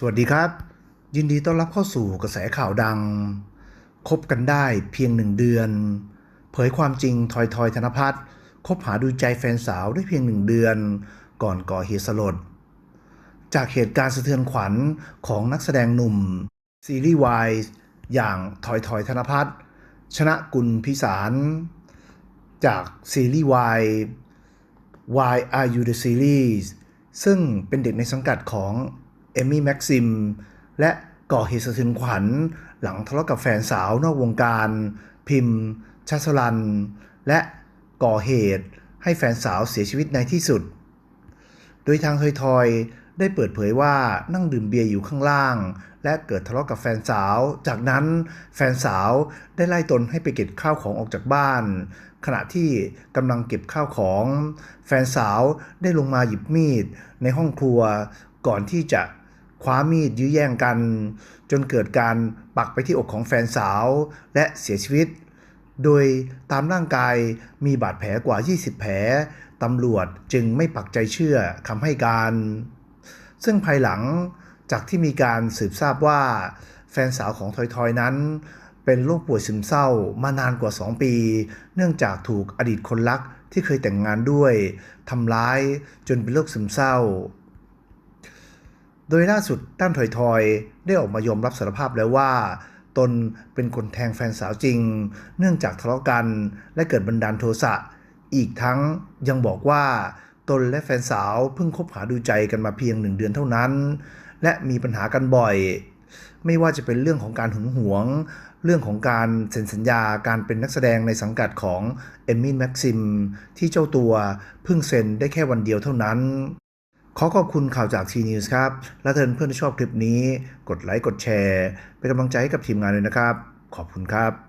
สวัสดีครับ ยินดีต้อนรับเข้าสู่กระแสข่าวดัง คบกันได้เพียงหนึ่งเดือน เผยความจริงทอยทอยธนพัฒน์คบหาดูใจแฟนสาวได้เพียงหนึ่งเดือน ก่อนก่อเหตุสลด จากเหตุการณ์สะเทือนขวัญของนักแสดงหนุ่ม ซีรีส์วายอย่างทอยทอยธนพัฒน์ชนะกุลพิสาร จากซีรีส์วาย Why Are You the Series ซึ่งเป็นเด็กในสังกัดของ อมี่แม็กซิม และก่อเหตุสะเทือนขวัญ หลังทะเลาะกับแฟนสาวนอกวงการ พิมพ์ชัสลัน และก่อเหตุให้แฟนสาวเสียชีวิตในที่สุด โดยทางทอยทอยได้เปิดเผยว่านั่งดื่มเบียร์อยู่ข้างล่าง และเกิดทะเลาะกับแฟนสาว จากนั้นแฟนสาวได้ไล่ตนให้ไปเก็บข้าวของออกจากบ้าน ขณะที่กำลังเก็บข้าวของ แฟนสาวได้ลงมาหยิบมีดในห้องครัว ก่อนที่จะ คว้ามีดยื้อแย่งกัน จนเกิดการปักไปที่อกของแฟนสาวและเสียชีวิต โดยตามร่างกายมีบาดแผลกว่า 20 แผลตำรวจจึงไม่ปักใจเชื่อคำให้การ ซึ่งภายหลังจากที่มีการสืบทราบว่า แฟนสาวของทอยทอยนั้น เป็นโรคป่วยซึมเศร้ามานานกว่า 2 ปี เนื่องจากถูกอดีตคนรักที่เคยแต่งงานด้วยทำร้ายจนเป็นโรคซึมเศร้า โดยล่าสุดด้นถอยทอยได้ออกมายอมรับสารภาพแล้วว่า ตนเป็นคนแทงแฟนสาวจริง เนื่องจากทะเลาะกันและเกิดบันดาลโทสะ อีกทั้งยังบอกว่า ตนและแฟนสาวเพิ่งคบหาดูใจกันมาเพียงหนึ่งเดือนเท่านั้น และมีปัญหากันบ่อย ไม่ว่าจะเป็นเรื่องของการหึงหวง เรื่องของการเซ็นสัญญาการเป็นนักแสดงในสังกัดของเอมมินแม็กซิมที่เจ้าตัวเพิ่งเซ็นได้แค่วันเดียวเท่านั้น ขอขอบคุณข่าวจาก T News ครับ และถ้าเพื่อนๆที่ชอบคลิปนี้ กดไลค์ กดแชร์ เป็นกำลังใจให้กับทีมงานด้วยนะครับ ขอบคุณครับ